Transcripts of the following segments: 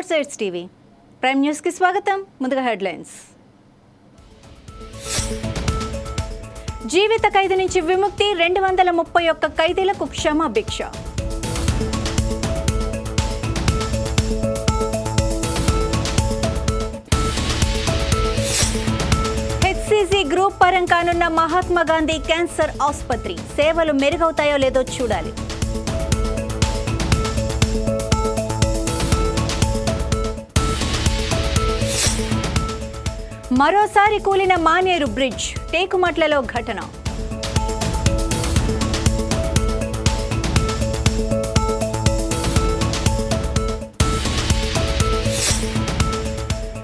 నమస్తే welcome four sides TV. Prime న్యూస్కి స్వాగతం. ముందుగా హెడ్లైన్స్. జీవిత ఖైదు నుంచి విముక్తి రెండు వందల ముప్పై ఒక్క ఖైదీలకు క్షమాభిక్ష హెచ్సిజి గ్రూప్ పరం కానున్న మహాత్మా గాంధీ క్యాన్సర్ ఆసుపత్రి. సేవలు మెరుగవుతాయో లేదో చూడాలి. మరోసారి కూలిన మానేరు బ్రిడ్జ్ టేకుమట్లలో ఘటన.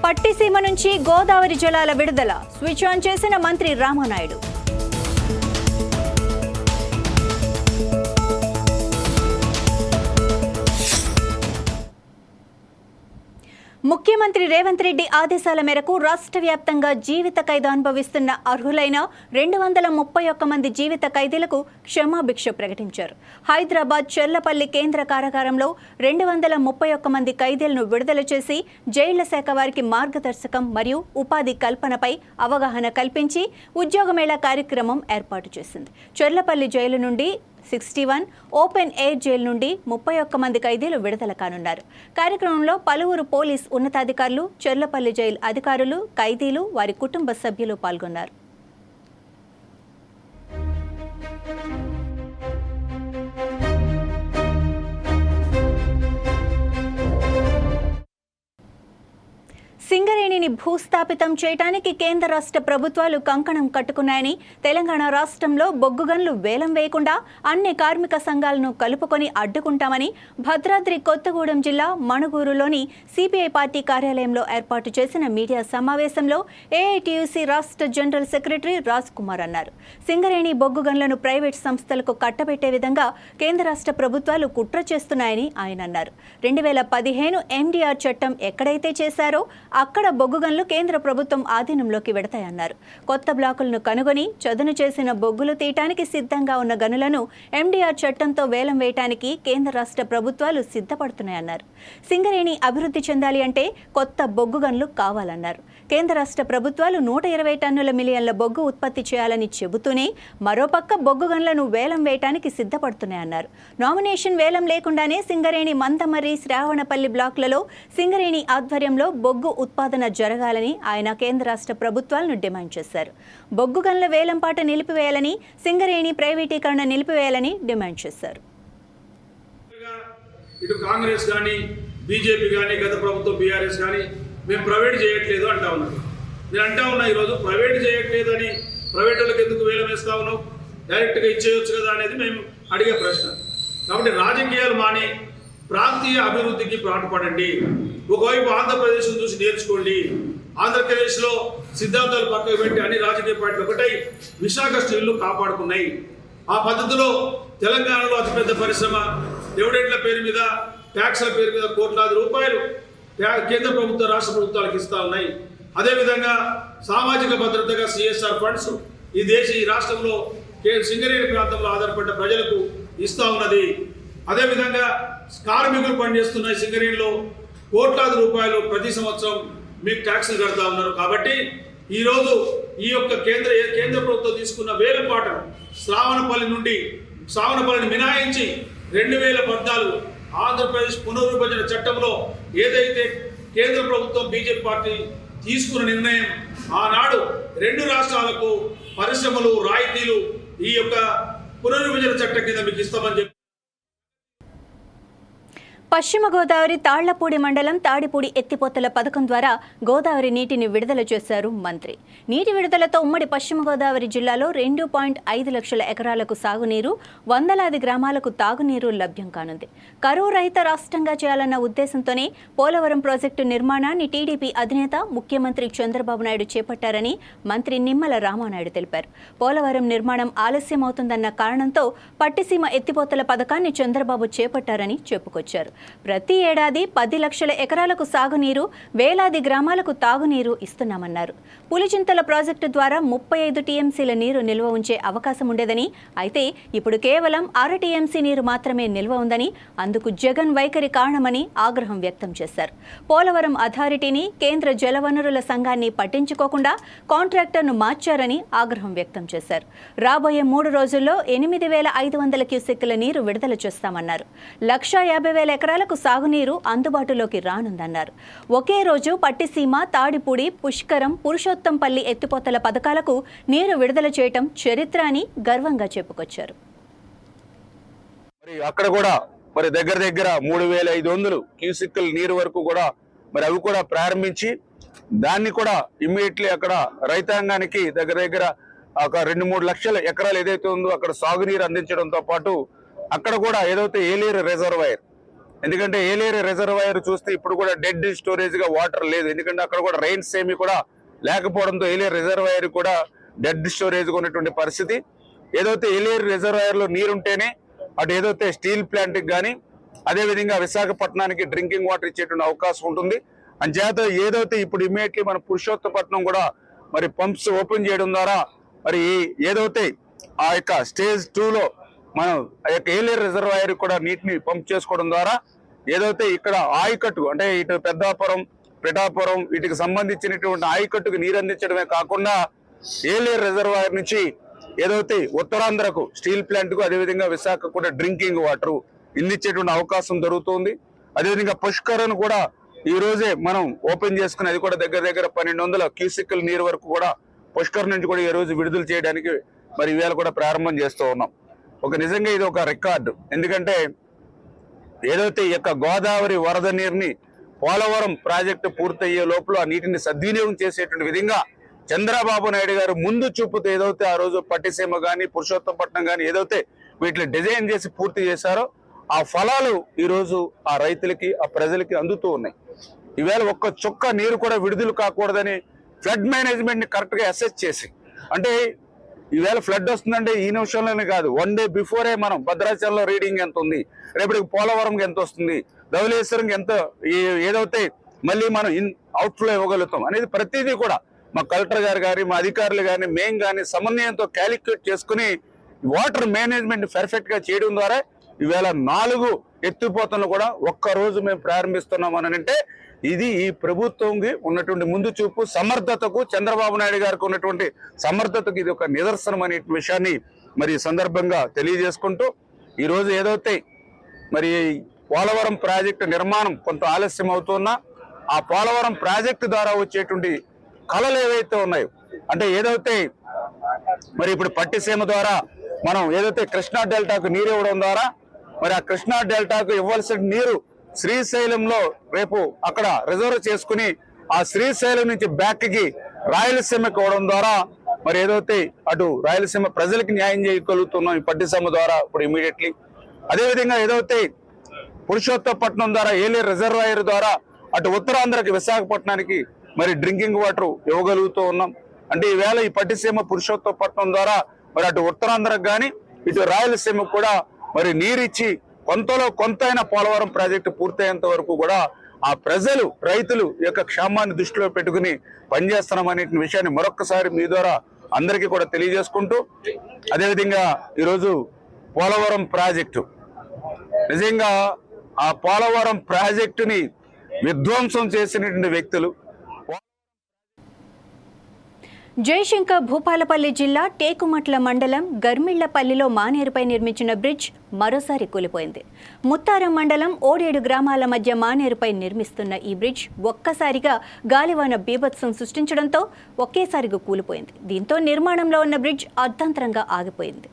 పట్టిసీమ నుంచి గోదావరి జలాల విడుదల. స్విచ్ ఆన్ చేసిన మంత్రి రామానాయుడు. ముఖ్యమంత్రి రేవంత్ రెడ్డి ఆదేశాల మేరకు రాష్ట్ర వ్యాప్తంగా జీవిత ఖైదు అనుభవిస్తున్న అర్హులైన రెండు వందల ముప్పై ఒక్క మంది జీవిత ఖైదీలకు క్షమాభిక్ష ప్రకటించారు. హైదరాబాద్ చెర్లపల్లి కేంద్ర కారాగారంలో రెండు వందల ముప్పై ఒక్క మంది ఖైదీలను విడుదల చేసి జైళ్ళ శాఖ వారికి మార్గదర్శకం మరియు ఉపాధి కల్పనపై అవగాహన కల్పించి ఉద్యోగమేళా కార్యక్రమం ఏర్పాటు చేసింది. చెర్లపల్లి జైలు నుండి sixty one open air jail నుండి ముప్పై ఒక్క మంది ఖైదీలు విడుదల కానున్నారు. కార్యక్రమంలో పలువురు పోలీస్ ఉన్నతాధికారులు చెర్లపల్లి జైలు అధికారులు ఖైదీలు వారి కుటుంబ సభ్యులు పాల్గొన్నారు. సింగరేణిని భూస్థాపితం చేయడానికి కేంద్ర రాష్ట్ర ప్రభుత్వాలు కంకణం కట్టుకున్నాయని తెలంగాణ రాష్ట్రంలో బొగ్గుగన్లు వేలం వేయకుండా అన్ని కార్మిక సంఘాలను కలుపుకొని అడ్డుకుంటామని భద్రాద్రి కొత్తగూడెం జిల్లా మణుగూరులోని సిపిఐ పార్టీ కార్యాలయంలో ఏర్పాటు చేసిన మీడియా సమావేశంలో ఏఐటియుసి రాష్ట్ర జనరల్ సెక్రటరీ రాజ్ కుమార్ అన్నారు. సింగరేణి బొగ్గుగన్లను ప్రైవేట్ సంస్థలకు కట్టబెట్టే విధంగా కేంద్ర రాష్ట్ర ప్రభుత్వాలు కుట్ర చేస్తున్నాయని ఆయన అన్నారు. రెండు వేల పదిహేను ఎండిఆర్ చట్టం ఎక్కడైతే చేశారో అక్కడ బొగ్గుగన్లు కేంద్ర ప్రభుత్వం ఆధీనంలోకి వెడతాయన్నారు. కొత్త బ్లాకులను కనుగొని చదును చేసిన బొగ్గులు తీయటానికి సిద్ధంగా ఉన్న గనులను ఎండీఆర్ చట్టంతో వేలం వేయటానికి కేంద్ర రాష్ట్ర ప్రభుత్వాలు సిద్ధపడుతున్నాయన్నారు. సింగరేణి అభివృద్ధి చెందాలి అంటే కొత్త బొగ్గు గనులు కావాలన్నారు. కేంద్ర రాష్ట్ర ప్రభుత్వాలు నూట ఇరవై టన్నుల మిలియన్ల బొగ్గు ఉత్పత్తి చేయాలని చెబుతూనే మరోపక్క బొగ్గు గన్లను వేలం వేయటానికి సిద్ధపడుతున్నాయన్నారు నామినేషన్ వేలం లేకుండానే సింగరేణి మందమర్రి శ్రావణపల్లి బ్లాక్లలో సింగరేణి ఆధ్వర్యంలో బొగ్గు ఉత్పాదన జరగాలని ఆయన కేంద్ర రాష్ట్ర ప్రభుత్వాలను డిమాండ్ చేశారు. బొగ్గు గనుల వేలంపాట నిలిపివేయాలని సింగరేణి ప్రైవేటీకరణ నిలిపివేయాలని డిమాండ్ చేశారు. ఇటు కాంగ్రెస్ కానీ బీజేపీ కానీ గత ప్రభుత్వం బీఆర్ఎస్ కానీ మేము ప్రైవేట్ చేయట్లేదు అంటా ఉన్నాను నేను అంటా ఉన్నా ఈరోజు ప్రైవేట్ చేయట్లేదు అని ప్రైవేట్ వాళ్ళకి ఎందుకు వేలం వేస్తా ఉన్నావు? డైరెక్ట్గా ఇచ్చేయొచ్చు కదా అనేది మేము అడిగే ప్రశ్న. కాబట్టి రాజకీయాలు మాని ప్రాంతీయ అభివృద్ధికి పాటుపడండి. ఒకవైపు ఆంధ్రప్రదేశ్ చూసి నేర్చుకోండి. ఆంధ్రప్రదేశ్లో సిద్ధాంతాలు పక్కకు పెట్టి అన్ని రాజకీయ పార్టీలు ఒకటై విశాఖ స్టీల్ను కాపాడుకున్నాయి. ఆ పద్ధతిలో తెలంగాణలో అతిపెద్ద పరిశ్రమ. డివిడెండ్ల పేరు మీద ట్యాక్స్ల పేరు మీద కోట్లాది రూపాయలు కేంద్ర ప్రభుత్వ రాష్ట్ర ప్రభుత్వాలకు ఇస్తా ఉన్నాయి. అదేవిధంగా సామాజిక భద్రతగా సిఎస్ఆర్ ఫండ్స్ ఈ దేశ ఈ రాష్ట్రంలో కే- సింగరేణి ప్రాంతంలో ఆధారపడ్డ ప్రజలకు ఇస్తా ఉన్నది. అదేవిధంగా కార్మికులు పనిచేస్తున్న సింగరేణిలో కోట్లాది రూపాయలు ప్రతి సంవత్సరం మీకు ట్యాక్సులు కడతా ఉన్నారు. కాబట్టి ఈరోజు ఈ యొక్క కేంద్ర కేంద్ర ప్రభుత్వం తీసుకున్న వేల పాటను శ్రావణపల్లి నుండి శ్రావణపల్లిని మినహాయించి రెండు వేల పద్నాలుగు ఆంధ్రప్రదేశ్ పునర్విభజన చట్టంలో ఏదైతే కేంద్ర ప్రభుత్వం బీజేపీ పార్టీ తీసుకున్న నిర్ణయం ఆనాడు రెండు రాష్ట్రాలకు పరిశ్రమలు రాయితీలు ఈ యొక్క పునర్విభజన చట్టం కింద మీకు ఇస్తామని చెప్పి పశ్చిమ గోదావరి తాళ్ళపూడి మండలం తాడిపూడి ఎత్తిపోతల పథకం ద్వారా గోదావరి నీటిని విడుదల చేశారు మంత్రి. నీటి విడుదలతో ఉమ్మడి పశ్చిమ గోదావరి జిల్లాలో రెండు పాయింట్ ఐదు లక్షల ఎకరాలకు సాగునీరు వందలాది గ్రామాలకు తాగునీరు లభ్యం కానుంది. కరువు రహిత రాష్ట్రంగా చేయాలన్న ఉద్దేశంతోనే పోలవరం ప్రాజెక్టు నిర్మాణాన్ని టీడీపీ అధినేత ముఖ్యమంత్రి చంద్రబాబు నాయుడు చేపట్టారని మంత్రి నిమ్మల రామానాయుడు తెలిపారు. పోలవరం నిర్మాణం ఆలస్యమవుతుందన్న కారణంతో పట్టిసీమ ఎత్తిపోతల పథకాన్ని చంద్రబాబు చేపట్టారని చెప్పుకొచ్చారు. ప్రతి ఏడాది పది లక్షల ఎకరాలకు సాగునీరు వేలాది గ్రామాలకు తాగునీరు ఇస్తున్నామన్నారు. పులిచింతల ప్రాజెక్టు ద్వారా ముప్పై ఐదు టీఎంసీల నీరు నిల్వ ఉంచే అవకాశం ఉండేదని అయితే ఇప్పుడు కేవలం అర టీఎంసీ నీరు మాత్రమే నిల్వ ఉందని అందుకు జగన్ వైఖరి కారణమని ఆగ్రహం వ్యక్తం చేశారు. పోలవరం అథారిటీని కేంద్ర జలవనరుల సంఘాన్ని పట్టించుకోకుండా కాంట్రాక్టర్ను మార్చారని ఆగ్రహం వ్యక్తం చేశారు. రాబోయే మూడు రోజుల్లో ఎనిమిది వేల ఐదు వందల క్యూసెక్కుల నీరు విడుదల చేస్తామన్నారు. లక్షా యాభై వేల ఎకరాలకు సాగునీరు అందుబాటులోకి రానుందన్నారు. ఒకే రోజు పట్టిసీమ తాడిపూడి పుష్కరం పురుషోత్తంపల్లి ఎత్తిపోతల పథకాలకు నీరు విడుదల చేయటం చరిత్ర అని గర్వంగా చెప్పుకొచ్చారు. మరి అక్కడ కూడా మరి దగ్గర దగ్గర మూడు వేల ఐదు వందలు క్యూసిక్కల్ నీరు వరకు కూడా మరి అవి కూడా ప్రారంభించి దాన్ని కూడా ఇమ్మీడియట్లీ అక్కడ రైతాంగానికి దగ్గర దగ్గర ఒక రెండు మూడు లక్షల ఎకరాలు ఏదైతే ఉందో అక్కడ సాగునీరు అందించడంతో పాటు అక్కడ కూడా ఏదైతే ఏలేరు రిజర్వాయర్ ఎందుకంటే ఏలేరు రిజర్వాయర్ చూస్తే ఇప్పుడు కూడా డెడ్ స్టోరేజ్గా వాటర్ లేదు. ఎందుకంటే అక్కడ కూడా రైన్స్ ఏమి కూడా లేకపోవడంతో ఏలేరు రిజర్వాయర్ కూడా డెడ్ స్టోరేజ్ ఉన్నటువంటి పరిస్థితి. ఏదైతే ఏలేరు రిజర్వాయర్లో నీరుంటేనే అటు ఏదైతే స్టీల్ ప్లాంట్కి కానీ అదేవిధంగా విశాఖపట్నానికి డ్రింకింగ్ వాటర్ ఇచ్చేటువంటి అవకాశం ఉంటుంది. అంచేత ఏదైతే ఇప్పుడు ఇమ్మీడియట్లీ మన పురుషోత్తపట్నం కూడా మరి పంప్స్ ఓపెన్ చేయడం ద్వారా మరి ఏదైతే ఆ యొక్క స్టేజ్ టూలో మనం ఆ యొక్క ఏలేరు రిజర్వాయర్ కూడా నీటిని పంప్ చేసుకోవడం ద్వారా ఏదైతే ఇక్కడ ఆయకట్టు అంటే ఇటు పెద్దాపురం పిఠాపురం వీటికి సంబంధించినటువంటి ఆయకట్టుకు నీరు అందించడమే కాకుండా ఏలేరు రిజర్వాయర్ నుంచి ఏదైతే ఉత్తరాంధ్రకు స్టీల్ ప్లాంట్కు అదేవిధంగా విశాఖ కూడా డ్రింకింగ్ వాటర్ ఇందిచ్చేటువంటి అవకాశం జరుగుతుంది అదేవిధంగా పుష్కరను కూడా ఈ రోజే మనం ఓపెన్ చేసుకుని అది కూడా దగ్గర దగ్గర పన్నెండు వందల క్యూసికల్ నీరు వరకు కూడా పుష్కర్ నుంచి కూడా ఈ రోజు విడుదల చేయడానికి మరి ఇవాళ కూడా ప్రారంభం చేస్తూ ఉన్నాం. ఒక నిజంగా ఇది ఒక రికార్డు. ఎందుకంటే ఏదైతే ఈ యొక్క గోదావరి వరద నీరుని పోలవరం ప్రాజెక్టు పూర్తయ్యే లోపల ఆ నీటిని సద్వినియోగం చేసేటువంటి విధంగా చంద్రబాబు నాయుడు గారు ముందు చూపుతూ ఏదైతే ఆ రోజు పట్టిసీమ కానీ పురుషోత్తంపట్నం కానీ ఏదైతే వీటిని డిజైన్ చేసి పూర్తి చేశారో ఆ ఫలాలు ఈరోజు ఆ రైతులకి ఆ ప్రజలకి అందుతూ ఉన్నాయి. ఈవేళ ఒక్క చుక్క నీరు కూడా విడుదల కాకూడదని ఫ్లడ్ మేనేజ్మెంట్ని కరెక్ట్గా అసెస్ చేసి అంటే ఈవేళ ఫ్లడ్ వస్తుందంటే ఈ నిమిషంలోనే కాదు. వన్ డే బిఫోరే మనం భద్రాచలంలో రీడింగ్ ఎంత ఉంది? రేపటికి పోలవరంకి ఎంత వస్తుంది? ధవలేశ్వరంకి ఎంత? ఏదైతే మళ్ళీ మనం ఇన్ అవుట్ఫ్లో ఇవ్వగలుగుతాం అనేది ప్రతిదీ కూడా మా కలెక్టర్ గారు కానీ మా అధికారులు కానీ మేం కానీ సమన్వయంతో క్యాలిక్యులేట్ చేసుకుని వాటర్ మేనేజ్మెంట్ పర్ఫెక్ట్గా చేయడం ద్వారా ఈవేళ నాలుగు ఎత్తిపోతలు కూడా ఒక్క రోజు మేము ప్రారంభిస్తున్నాం అని అంటే ఇది ఈ ప్రభుత్వంకి ఉన్నటువంటి ముందు చూపు సమర్థతకు చంద్రబాబు నాయుడు గారికి ఉన్నటువంటి సమర్థతకు ఇది ఒక నిదర్శనం అనే విషయాన్ని మరి సందర్భంగా తెలియజేసుకుంటూ ఈరోజు ఏదైతే మరి పోలవరం ప్రాజెక్టు నిర్మాణం కొంత ఆలస్యం అవుతున్నా ఆ పోలవరం ప్రాజెక్టు ద్వారా వచ్చేటువంటి కళలు ఏవైతే ఉన్నాయో అంటే ఏదైతే మరి ఇప్పుడు పట్టిసీమ ద్వారా మనం ఏదైతే కృష్ణా డెల్టాకు నీరు ఇవ్వడం ద్వారా మరి ఆ కృష్ణా డెల్టాకు ఇవ్వాల్సిన నీరు శ్రీశైలంలో రేపు అక్కడ రిజర్వ్ చేసుకుని ఆ శ్రీశైలం నుంచి బ్యాక్కి రాయలసీమకి ఇవ్వడం ద్వారా మరి ఏదైతే అటు రాయలసీమ ప్రజలకి న్యాయం చేయగలుగుతున్నాం ఈ పట్టిసీమ ద్వారా ఇప్పుడు ఇమీడియట్లీ అదేవిధంగా ఏదైతే పురుషోత్తపట్నం ద్వారా ఏలే రిజర్వాయర్ ద్వారా అటు ఉత్తరాంధ్రకి విశాఖపట్నానికి మరి డ్రింకింగ్ వాటర్ ఇవ్వగలుగుతూ ఉన్నాం. అంటే ఈవేళ ఈ పట్టిసీమ పురుషోత్తపట్నం ద్వారా మరి అటు ఉత్తరాంధ్రకు కానీ ఇటు రాయలసీమకు కూడా మరి నీరిచ్చి కొంతలో కొంతైన పోలవరం ప్రాజెక్టు పూర్తయ్యేంత వరకు కూడా ఆ ప్రజలు రైతులు యొక్క క్షేమాన్ని దృష్టిలో పెట్టుకుని పనిచేస్తున్నాం విషయాన్ని మరొక్కసారి మీ ద్వారా అందరికీ కూడా తెలియజేసుకుంటూ అదేవిధంగా ఈరోజు పోలవరం ప్రాజెక్టు. నిజంగా ఆ పోలవరం ప్రాజెక్టుని విధ్వంసం చేసినటువంటి వ్యక్తులు జయశంకర్ భూపాలపల్లి జిల్లా టేకుమట్ల మండలం గర్మిళ్ళపల్లిలో మానేరుపై నిర్మించిన బ్రిడ్జ్ మరోసారి కూలిపోయింది. ముత్తారం మండలం ఓడేడు గ్రామాల మధ్య మానేరుపై నిర్మిస్తున్న ఈ బ్రిడ్జ్ ఒక్కసారిగా గాలివాన బీభత్సం సృష్టించడంతో ఒకేసారిగా కూలిపోయింది. దీంతో నిర్మాణంలో ఉన్న బ్రిడ్జ్ అర్ధాంతరంగా ఆగిపోయింది.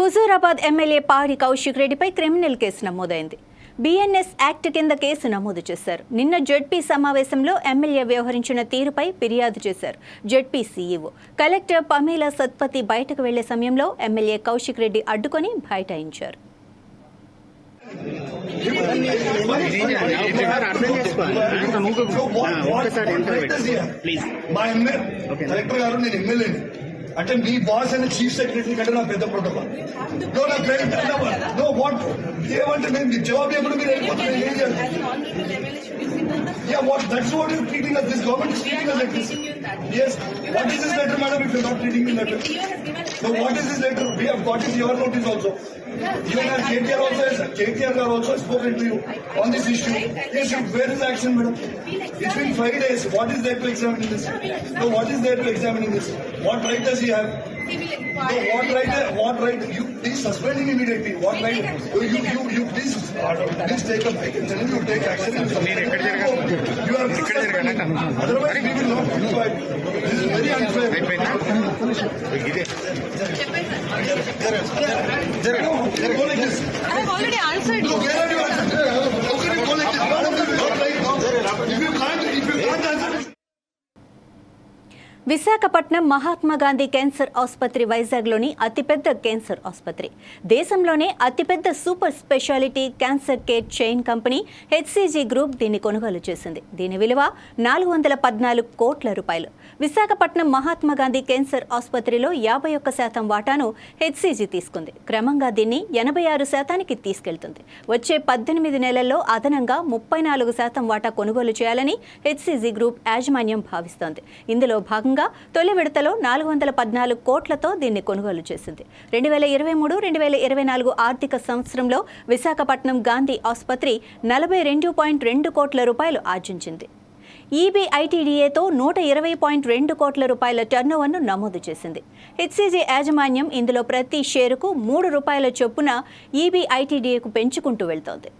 హుజూరాబాద్ ఎమ్మెల్యే పాడి కౌశిక్ రెడ్డిపై క్రిమినల్ కేసు నమోదైంది. బిఎన్ఎస్ యాక్ట్ కింద కేసు నమోదు చేశారు. నిన్న జడ్పీ సమావేశంలో ఎమ్మెల్యే వ్యవహరించిన తీరుపై ఫిర్యాదు చేశారు ZP CEO. Collector Pamela Satpathy బయటకు వెళ్ళే సమయంలో ఎమ్మెల్యే కౌశిక్ రెడ్డి అడ్డుకొని బైఠాయించారు. ప్లీజ్ కలెక్టర్ గారు నేను ఎమ్మెల్యేని. అంటే మీ బాస్ అనే చీఫ్ సెక్రటరీ కంటే నా పెద్ద ప్రోటోకాల్. నో నా పేరు నో వాట్ ఏమంటే నేను జవాబు ఏమన్నా మీరు వెళ్ళిపోతున్నారు. ఏం చేయాలి? Yeah, what? That's what you're treating us. This government is treating us like this. Yes. What is this letter, madam? If you're not treating me like this. No, what is this letter? We have got it your notice also. Even our KTR also has KTR have also spoken to you on this issue. Yes, where is action, madam? It's been five days. What is there to examine in this? No, what is there to examine in this? What right does he have? No, what right? What right? You please suspend him immediately. What right? You you you, you please please take a I can tell you take action. You have to suspend him. Otherwise, we will not comply. This is very unfair. Go like this. I have already answered No, you. where are you answering? How can you go like this? Madam, this is not right now. If you can't, if you can't answer. Visakhapatnam Mahatma Gandhi cancer ఆసుపత్రి వైజాగ్లోని అతిపెద్ద cancer ఆసుపత్రి. దేశంలోనే అతిపెద్ద super speciality cancer care chain company HCG group దీన్ని కొనుగోలు చేసింది. దీని విలువ నాలుగు వందల పద్నాలుగు కోట్ల రూపాయలు. విశాఖపట్నం మహాత్మా గాంధీ క్యాన్సర్ ఆసుపత్రిలో యాభై ఒక్క శాతం వాటాను హెచ్సిజీ తీసుకుంది. క్రమంగా దీన్ని ఎనభై ఆరు శాతానికి తీసుకెళ్తుంది. వచ్చే పద్దెనిమిది నెలల్లో అదనంగా ముప్పై నాలుగు శాతం వాటా కొనుగోలు చేయాలని హెచ్సిజీ గ్రూప్ యాజమాన్యం భావిస్తోంది. ఇందులో భాగంగా తొలి విడతలో నాలుగు వందల పద్నాలుగు కోట్లతో దీన్ని కొనుగోలు చేసింది. రెండు వేల ఇరవై మూడు రెండు వేల ఇరవై నాలుగు ఆర్థిక సంవత్సరంలో విశాఖపట్నం గాంధీ ఆసుపత్రి నలభై రెండు పాయింట్ రెండు కోట్ల రూపాయలు ఆర్జించింది. ఈబీఐటీడీఏతో నూట ఇరవై పాయింట్ రెండు కోట్ల రూపాయల టర్నోవర్ను నమోదు చేసింది. హెచ్సీజీ యాజమాన్యం ఇందులో ప్రతి షేరుకు మూడు రూపాయల చొప్పున ఈబీఐటీడీఏకు పెంచుకుంటూ వెళ్తోంది.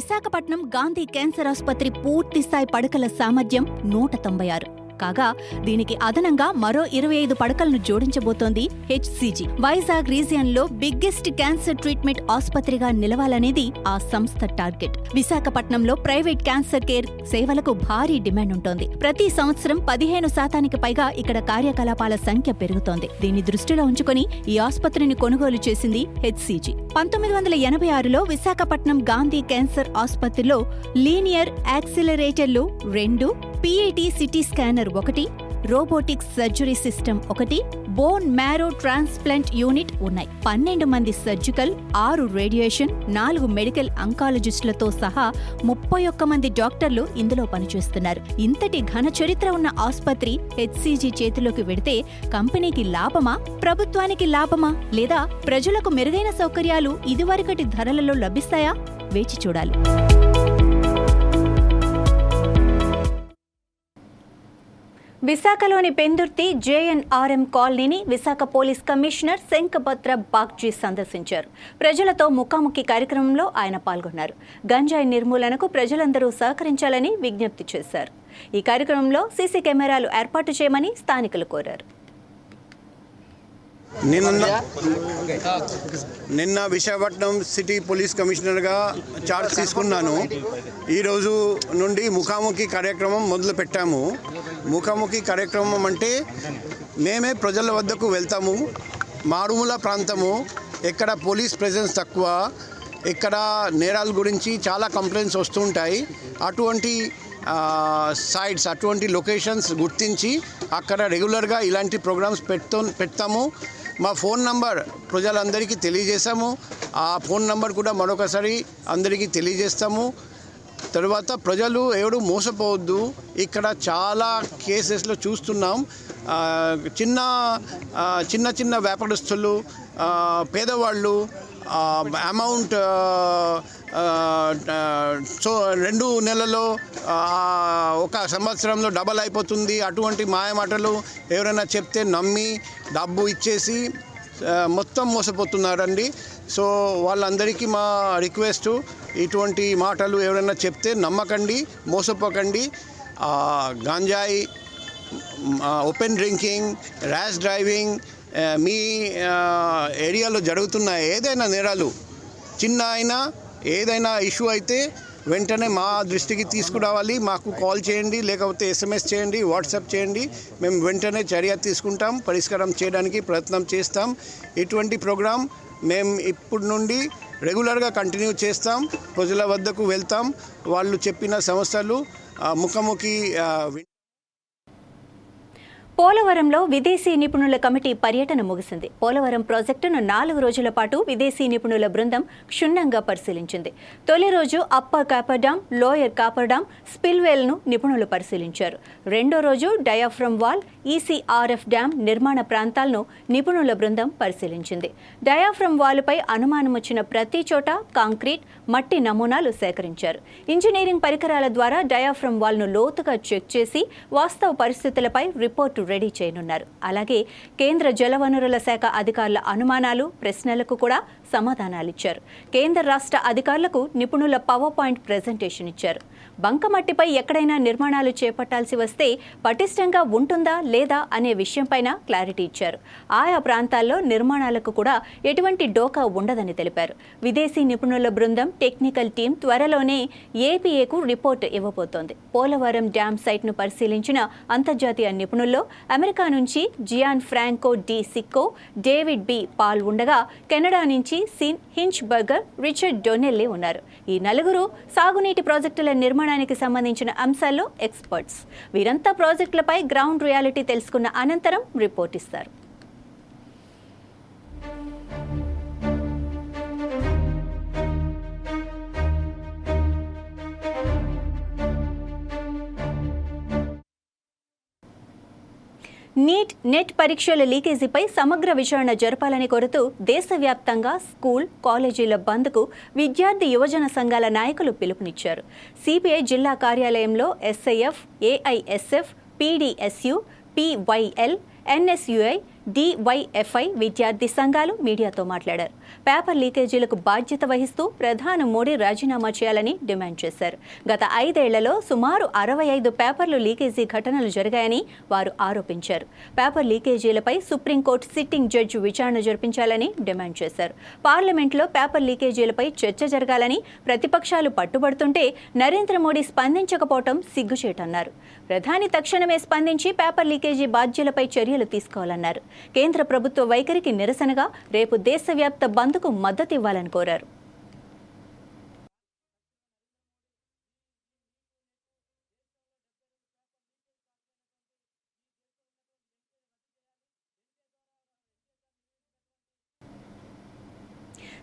విశాఖపట్నం గాంధీ క్యాన్సర్ ఆసుపత్రి పూర్తి స్థాయి పడకల సామర్థ్యం నూట తొంభై ఆరు కాగా దీనికి అదనంగా మరో ఇరవై ఐదు పడకలను జోడించబోతోంది హెచ్సిజి వైజాగ్ రీజియన్లో బిగ్గెస్ట్ క్యాన్సర్ ట్రీట్మెంట్ ఆసుపత్రిగా నిలవాలనేది ఆ సంస్థ టార్గెట్. విశాఖపట్నంలో ప్రైవేట్ క్యాన్సర్ కేర్ సేవలకు భారీ డిమాండ్ ఉంటోంది. ప్రతి సంవత్సరం పదిహేను శాతానికి పైగా ఇక్కడ కార్యకలాపాల సంఖ్య పెరుగుతోంది. దీన్ని దృష్టిలో ఉంచుకుని ఈ ఆసుపత్రిని కొనుగోలు చేసింది హెచ్సిజి పంతొమ్మిది వందల ఎనభై ఆరులో విశాఖపట్నం గాంధీ క్యాన్సర్ ఆసుపత్రిలో లీనియర్ యాక్సిలరేటర్లు రెండు పిఐటి సిటీ స్కానర్ ఒకటి రోబోటిక్ సర్జరీ సిస్టమ్ ఒకటి బోన్ మ్యారో ట్రాన్స్ప్లాంట్ యూనిట్ ఉన్నాయి. పన్నెండు మంది సర్జికల్ ఆరు రేడియేషన్ నాలుగు మెడికల్ అంకాలజిస్టులతో సహా ముప్పై ఒక్క మంది డాక్టర్లు ఇందులో పనిచేస్తున్నారు. ఇంతటి ఘన చరిత్ర ఉన్న ఆసుపత్రి హెచ్సిజీ చేతిలోకి వెడితే కంపెనీకి లాభమా? ప్రభుత్వానికి లాభమా? లేదా ప్రజలకు మెరుగైన సౌకర్యాలు ఇదివరకటి ధరలలో లభిస్తాయా? వేచి చూడాలి. విశాఖలోని పెందుర్తి జేఎన్ఆర్ఎం కాలనీని విశాఖ పోలీస్ కమిషనర్ శంఖభద్ర బాగ్జీ సందర్శించారు. ప్రజలతో ముఖాముఖి కార్యక్రమంలో ఆయన పాల్గొన్నారు. గంజాయి నిర్మూలనకు ప్రజలందరూ సహకరించాలని విజ్ఞప్తి చేశారు. ఈ కార్యక్రమంలో సీసీ కెమెరాలు ఏర్పాటు చేయమని స్థానికులు కోరారు. నిన్న నిన్న విశాఖపట్నం సిటీ పోలీస్ కమిషనర్గా చార్జ్ తీసుకున్నాను. ఈరోజు నుండి ముఖాముఖి కార్యక్రమం మొదలు పెట్టాము. ముఖాముఖి కార్యక్రమం అంటే మేమే ప్రజల వద్దకు వెళ్తాము. మారుమూల ప్రాంతము ఎక్కడ పోలీస్ ప్రెజెన్స్ తక్కువ ఇక్కడ నేరాల గురించి చాలా కంప్లైంట్స్ వస్తుంటాయి అటువంటి సైట్స్ అటువంటి లొకేషన్స్ గుర్తించి అక్కడ రెగ్యులర్గా ఇలాంటి ప్రోగ్రామ్స్ పెడుతూ పెడతాము. మా ఫోన్ నంబర్ ప్రజలందరికీ తెలియజేస్తాము ఆ ఫోన్ నంబర్ కూడా మరొకసారి అందరికీ తెలియజేస్తాము. తర్వాత ప్రజలు ఎవడు మోసపోవద్దు. ఇక్కడ చాలా కేసెస్లో చూస్తున్నాం. చిన్న చిన్న చిన్న వ్యాపారస్తులు పేదవాళ్ళు అమౌంట్ సో రెండు నెలల్లో ఒక సంవత్సరంలో డబల్ అయిపోతుంది. అటువంటి మాయమాటలు ఎవరైనా చెప్తే నమ్మి డబ్బు ఇచ్చేసి మొత్తం మోసపోతున్నారండి. సో వాళ్ళందరికీ మా రిక్వెస్ట్ ఇటువంటి మాటలు ఎవరైనా చెప్తే నమ్మకండి మోసపోకండి. గాంజాయి ఓపెన్ డ్రింకింగ్ ర్యాష్ డ్రైవింగ్ మీ ఏరియాలో జరుగుతున్న ఏదైనా నేరాలు చిన్న అయినా ఏదైనా ఇష్యూ అయితే వెంటనే మా దృష్టికి తీసుకురావాలి మాకు కాల్ చేయండి లేకపోతే ఎస్ఎంఎస్ చేయండి వాట్సాప్ చేయండి. మేము వెంటనే చర్య తీసుకుంటాం పరిష్కారం చేయడానికి ప్రయత్నం చేస్తాం. ఇటువంటి ప్రోగ్రాం మేము ఇప్పుడు నుండి రెగ్యులర్గా కంటిన్యూ చేస్తాం ప్రజల వద్దకు వెళ్తాం. వాళ్ళు చెప్పిన సమస్యలు ముఖముఖి ముఖాముఖి పోలవరంలో విదేశీ నిపుణుల కమిటీ పర్యటన ముగిసింది. పోలవరం ప్రాజెక్టును నాలుగు రోజుల పాటు విదేశీ నిపుణుల బృందం క్షుణ్ణంగా పరిశీలించింది. తొలి రోజు upper coffer dam lower coffer dam స్పిల్వేల్ను నిపుణులు పరిశీలించారు. రెండో రోజు డయాఫ్రమ్ వాల్ ఈసీఆర్ఎఫ్ డ్యాం నిర్మాణ ప్రాంతాలను నిపుణుల బృందం పరిశీలించింది. డయాఫ్రమ్ వాల్పై అనుమానం వచ్చిన ప్రతి చోట కాంక్రీట్ మట్టి నమూనాలు సేకరించారు. ఇంజనీరింగ్ పరికరాల ద్వారా డయాఫ్రమ్ వాల్ను లోతుగా చెక్ చేసి వాస్తవ పరిస్థితులపై రిపోర్టు రెడీ చేయనున్నారు. అలాగే కేంద్ర జలవనరుల శాఖ అధికారుల అనుమానాలు ప్రశ్నలకు కూడా సమాధానాలిచ్చారు. కేంద్ర రాష్ట్ర అధికారులకు నిపుణుల పవర్ పాయింట్ ప్రెజెంటేషన్ ఇచ్చారు. బంకమట్టిపై ఎక్కడైనా నిర్మాణాలు చేపట్టాల్సి వస్తే పటిష్టంగా ఉంటుందా లేదా అనే విషయంపైన క్లారిటీ ఇచ్చారు. ఆయా ప్రాంతాల్లో నిర్మాణాలకు కూడా ఎటువంటి డోకా ఉండదని తెలిపారు. విదేశీ నిపుణుల బృందం టెక్నికల్ టీం త్వరలోనే ఏపీఏకు రిపోర్ట్ ఇవ్వబోతోంది. పోలవరం డ్యాం సైట్ను పరిశీలించిన అంతర్జాతీయ నిపుణుల్లో అమెరికా నుంచి Gian Franco Di Cicco David B Paul ఉండగా కెనడా నుంచి Sean Hinchberger Richard Donnelly ఉన్నారు. ఈ నలుగురు సాగునీటి ప్రాజెక్టుల నిర్మాణానికి సంబంధించిన అంశాల్లో ఎక్స్పర్ట్స్. వీరంతా ప్రాజెక్టులపై గ్రౌండ్ రియాలిటీ తెలుసుకున్న అనంతరం రిపోర్ట్ ఇస్తారు. నీట్ నెట్ పరీక్షల లీకేజీపై సమగ్ర విచారణ జరపాలని కోరుతూ దేశవ్యాప్తంగా స్కూల్ కాలేజీల బంద్కు విద్యార్థి యువజన సంఘాల నాయకులు పిలుపునిచ్చారు. సిపిఐ జిల్లా కార్యాలయంలో SIF AISF PDSU PYL NSUI DYFI విద్యార్థి సంఘాలు మీడియాతో మాట్లాడారు. పేపర్ లీకేజీలకు బాధ్యత వహిస్తూ ప్రధాని మోడీ రాజీనామా చేయాలని డిమాండ్ చేశారు. గత ఐదేళ్ళలో సుమారు అరవై ఐదు పేపర్లు లీకేజీ ఘటనలు జరిగాయని వారు ఆరోపించారు. పేపర్ లీకేజీలపై సుప్రీంకోర్టు సిట్టింగ్ జడ్జి విచారణ జరిపించాలని డిమాండ్ చేశారు. పార్లమెంట్లో పేపర్ లీకేజీలపై చర్చ జరగాలని ప్రతిపక్షాలు పట్టుబడుతుంటే నరేంద్ర మోడీ స్పందించకపోవటం సిగ్గుచేటన్నారు. ప్రధాని తక్షణమే స్పందించి పేపర్ లీకేజీ బాధ్యులపై చర్యలు తీసుకోవాలన్నారు. కేంద్ర ప్రభుత్వ వైఖరికి నిరసనగా రేపు దేశవ్యాప్త బంద్కు మద్దతు ఇవ్వాలని కోరారు.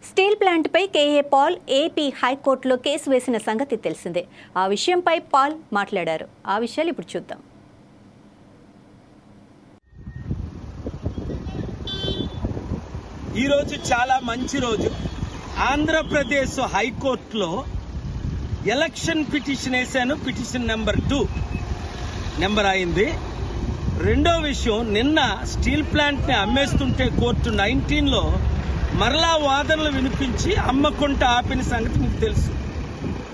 స్టీల్ ప్లాంట్పై కేఏ పాల్ ఏపీ హైకోర్టులో కేసు వేసిన సంగతి తెలిసిందే. ఆ విషయంపై పాల్ మాట్లాడారు. ఆ విషయాలు ఇప్పుడు చూద్దాం. ఈరోజు చాలా మంచి రోజు. ఆంధ్రప్రదేశ్ హైకోర్టులో ఎలక్షన్ పిటిషన్ వేశాను. Petition number two. నెంబర్ అయింది. రెండో విషయం నిన్న స్టీల్ ప్లాంట్ని అమ్మేస్తుంటే కోర్టు నైన్టీన్లో మరలా వాదనలు వినిపించి అమ్మకుంట ఆపిన సంగతి మీకు తెలుసు.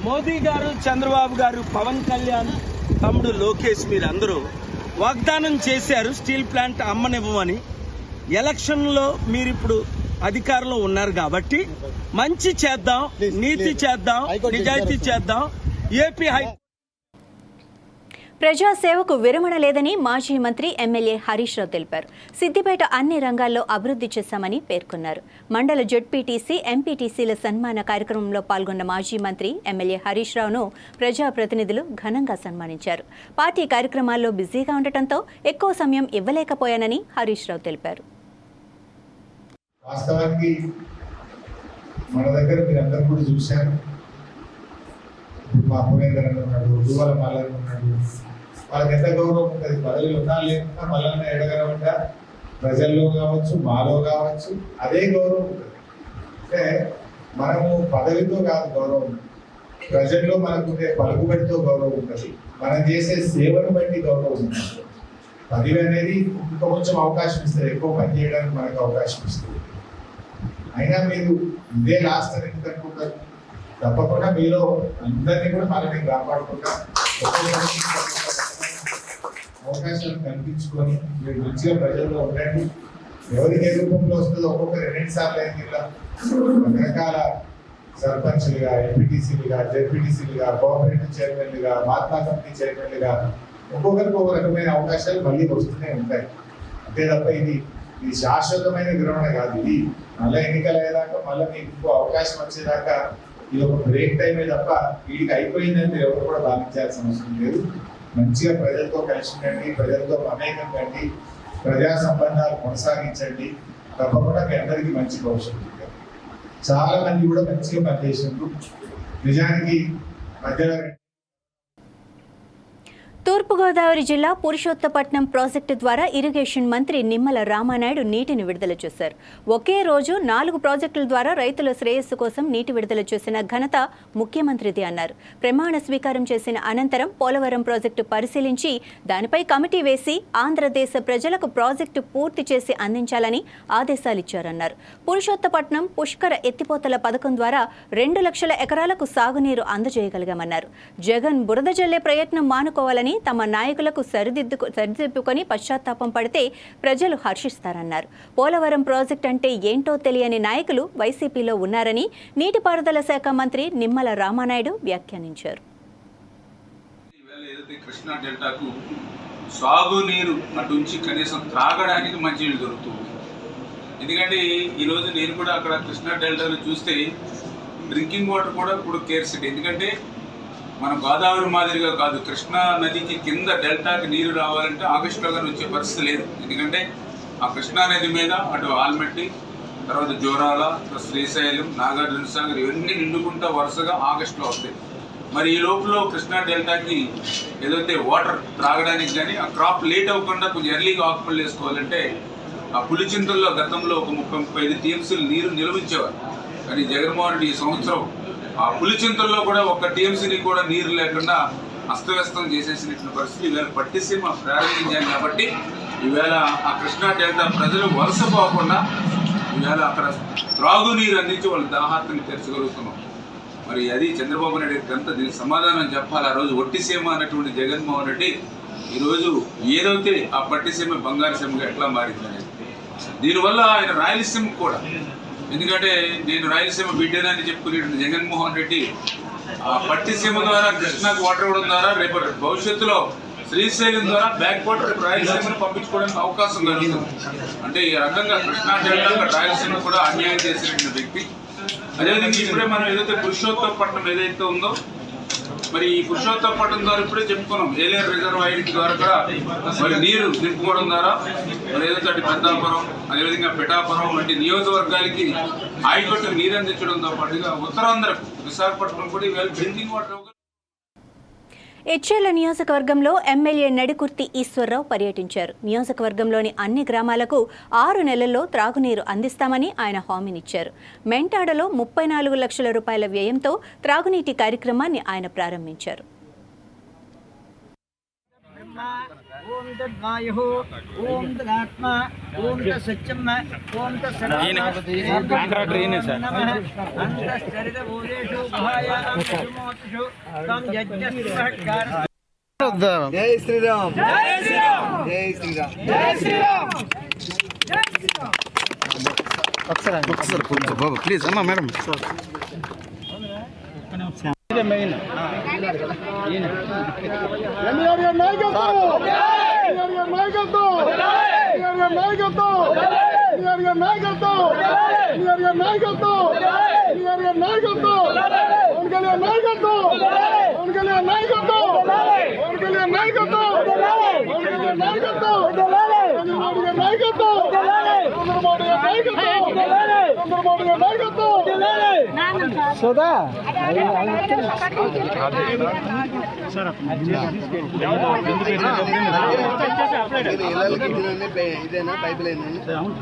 మోదీ గారు చంద్రబాబు గారు పవన్ కళ్యాణ్ తమ్ముడు లోకేష్ మీరందరూ వాగ్దానం చేశారు స్టీల్ ప్లాంట్ అమ్మనివ్వమని. ఎలక్షన్లో మీరు ఇప్పుడు అధికారంలో ఉన్నారు కాబట్టి మంచి చేద్దాం నీతి చేద్దాం నిజాయితీ చేద్దాం. ఏపీ హై ప్రజాసేవకు విరమణ లేదని మాజీ మంత్రి ఎమ్మెల్యే హరీష్ రావు తెలిపారు. సిద్దిపేట అన్ని రంగాల్లో అభివృద్ధి చేశామని పేర్కొన్నారు. మండల జడ్పీటీసీ ఎంపీటీసీల సన్మాన కార్యక్రమంలో పాల్గొన్న మాజీ మంత్రి ఎమ్మెల్యే హరీష్ రావును ప్రజాప్రతినిధులు ఘనంగా సన్మానించారు. పార్టీ కార్యక్రమాల్లో బిజీగా ఉండటంతో ఎక్కువ సమయం ఇవ్వలేకపోయానని హరీష్ రావు తెలిపారు. వాస్తవానికి మన దగ్గర మీరు అందరు కూడా చూశారు. ఇప్పుడు మా పురేందర్ అని ఉన్నాడు దువ్వల మల్లన్ ఉన్నాడు. వాళ్ళకి ఎంత గౌరవం ఉంటుంది? పదవి ఉన్నా లేకుండా మల్లన్న ఎడగలమంట ప్రజల్లో కావచ్చు మాలో కావచ్చు అదే గౌరవం ఉంటుంది. అంటే మనము పదవితో కాదు గౌరవం ప్రజల్లో మనకుండే పలుకుబడితో గౌరవం ఉంటుంది. మనం చేసే సేవను బట్టి గౌరవం ఉంటుంది. పదవి అనేది ఇంకా కొంచెం అవకాశం ఇస్తుంది. ఎక్కువ పని చేయడానికి మనకు అవకాశం ఇస్తుంది. అయినా మీరు ఇదే లాస్ట్ అని ఎందుకు అనుకుంటారు తప్పకుండా మీలో అందరినీ కూడా మనల్ని కాపాడుకుంటా. అవకాశాలు కల్పించుకొని మీరు మంచిగా ప్రజల్లో ఉండండి. ఎవరికి ఏ రూపంలో వస్తుందో ఒక్కొక్కరు రెండు సార్లు అయింది రకరకాల సర్పంచ్లుగా ఎంపీటీసీలుగా జెడ్పీటీసీలుగా కోఆపరేటివ్ చైర్మన్లుగా మహాత్మా కమిటీ చైర్మన్లుగా ఒక్కొక్కరికి ఒక రకమైన అవకాశాలు మళ్ళీ వస్తూనే ఉంటాయి. అంతే తప్ప ఇది ఇది శాశ్వతమైన విరమణ కాదు. ఇది మళ్ళీ ఎన్నికలు అయ్యేదాకా మళ్ళీ మీకు ఇంకో అవకాశం వచ్చేదాకా ఇది ఒక బ్రేక్ టైమే తప్ప వీడికి అయిపోయిందని మీరు ఎవరు కూడా భావించాల్సిన అవసరం లేదు. మంచిగా ప్రజలతో కలిసి ఉండండి ప్రజలతో మమేకం కండి ప్రజా సంబంధాలు కొనసాగించండి. తప్పకుండా మీ అందరికీ మంచి భవిష్యత్తు చాలా మంది కూడా మంచిగా పనిచేసినప్పుడు నిజానికి మధ్యలో తూర్పుగోదావరి జిల్లా పురుషోత్తపట్నం ప్రాజెక్టు ద్వారా ఇరిగేషన్ మంత్రి నిమ్మల రామానాయుడు నీటిని విడుదల చేశారు. ఒకే రోజు నాలుగు ప్రాజెక్టుల ద్వారా రైతుల శ్రేయస్సు కోసం నీటి విడుదల చేసిన ఘనత ముఖ్యమంత్రిది అన్నారు. ప్రమాణ స్వీకారం చేసిన అనంతరం పోలవరం ప్రాజెక్టు పరిశీలించి దానిపై కమిటీ వేసి ఆంధ్రదేశ ప్రజలకు ప్రాజెక్టు పూర్తి చేసి అందించాలని ఆదేశాలిచ్చారన్నారు. పురుషోత్తపట్నం పుష్కర ఎత్తిపోతల పథకం ద్వారా రెండు లక్షల ఎకరాలకు సాగునీరు అందజేయగలిగామన్నారు. జగన్ బురద జల్లే ప్రయత్నం మానుకోవాలని తమ నాయకులకు సరిదిద్దుకు సరిదిద్దుకొని పశ్చాత్తాపం పడితే ప్రజలు హర్షిస్తారన్నారు. పోలవరం ప్రాజెక్ట్ అంటే ఏంటో తెలియని నాయకులు వైసీపీలో ఉన్నారని నీటిపారుదల శాఖ మంత్రి నిమ్మల రామానాయుడు వ్యాఖ్యానించారు. కృష్ణా డెల్టాకు సాగునీరు అటు నుంచి కనీసం త్రాగడానికి మంచినీళ్ళు దొరుకుతుంది. ఎందుకంటే ఈరోజు నేను కూడా అక్కడ కృష్ణా డెల్టాను చూస్తే డ్రింకింగ్ వాటర్ కూడా ఇప్పుడు కేర్ సిటీ. ఎందుకంటే మనం గోదావరి మాదిరిగా కాదు. కృష్ణా నదికి కింద డెల్టాకి నీరు రావాలంటే ఆగస్టులో కానీ వచ్చే పరిస్థితి లేదు. ఎందుకంటే ఆ కృష్ణా నది మీద అటు ఆల్మట్టి తర్వాత జోరాల శ్రీశైలం నాగార్జున సాగర్ ఇవన్నీ నిండుకుంటా వరుసగా ఆగస్టులో వస్తాయి. మరి ఈ లోపల కృష్ణా డెల్టాకి ఏదైతే వాటర్ త్రాగడానికి కానీ ఆ క్రాప్ లేట్ అవ్వకుండా కొంచెం ఎర్లీగా ఆకుపళ్ళు వేసుకోవాలంటే ఆ పులిచింతల్లో గతంలో ఒక ముప్పై ముప్పై ఐదు టీఎంసీలు నీరు నిలవించేవారు కానీ జగన్మోహన్ రెడ్డి ఈ సంవత్సరం ఆ పులిచింతల్లో కూడా ఒక టీఎంసీని కూడా నీరు లేకుండా అస్తవ్యస్తం చేసేసినటువంటి పరిస్థితి. ఈవేళ పట్టిసీమ ప్రారంభించాం కాబట్టి ఈవేళ ఆ కృష్ణా డెల్టా ప్రజలు వలస పోకుండా ఈవేళ అక్కడ త్రాగునీరు అందించి వాళ్ళ దాహార్తిని తెరచగలుగుతున్నాం. మరి అది చంద్రబాబు నాయుడు గంత దీనికి సమాధానం చెప్పాలి. ఆ రోజు ఒట్టిసీమ అన్నటువంటి జగన్మోహన్ రెడ్డి ఈరోజు ఏదైతే ఆ పట్టిసీమ బంగారు సీమగా ఎట్లా మారిందనేది. దీనివల్ల ఆయన రాయలసీమ కూడా ఎందుకంటే నేను రాయలసీమ బిడ్డనని చెప్పుకునేటువంటి జగన్మోహన్ రెడ్డి ఆ పట్టిసీమ ద్వారా కృష్ణాకు వాటర్ ఇవ్వడం ద్వారా రేపు భవిష్యత్తులో శ్రీశైలం ద్వారా బ్యాక్ వాటర్ రాయలసీమను పంపించుకోవడానికి అవకాశం కలుగుతుంది. అంటే ఈ రకంగా కృష్ణా డెల్టా రాయలసీమ కూడా అన్యాయం చేసినటువంటి వ్యక్తి. అదేవిధంగా ఇప్పుడే మనం ఏదైతే పురుషోత్తపట్నం ఏదైతే ఉందో మరి ఈ పురుషోత్తపట్నం ద్వారా ఇప్పుడే చెప్పుకున్నాం. ఏలేరు రిజర్వాయర్ ద్వారా కూడా మరి నీరు నింపుకోవడం ద్వారా మరి ఏదైతే పెద్దాపురం అదేవిధంగా పిఠాపురం వంటి నియోజకవర్గాలకి ఆయకట్టు నీరు అందించడంతో పాటుగా ఉత్తరాంధ్రకు విశాఖపట్నం కూడా ఈవేళ డ్రింకింగ్ వాటర్ ఇవ్వగల- నియోజకవర్గంలో ఎమ్మెల్యే నడికుర్తి ఈశ్వరరావు పర్యటించారు. నియోజకవర్గంలోని అన్ని గ్రామాలకు ఆరు నెలల్లో త్రాగునీరు అందిస్తామని ఆయన హామీనిచ్చారు. మెంటాడలో ముప్పై నాలుగు లక్షల రూపాయల వ్యయంతో త్రాగునీటి కార్యక్రమాన్ని ఆయన ప్రారంభించారు. ఓం తద్వాయు ఓం తదాత్మ ఓం తచ్చమ్మ ఓం జై శ్రీరామ్ జై శ్రీరామ్ జై శ్రీరామ్ జై శ్రీరామ్ ప్లీజ్ అమ్మా మేడం సోదా ఇదేనా పైప్ లైన్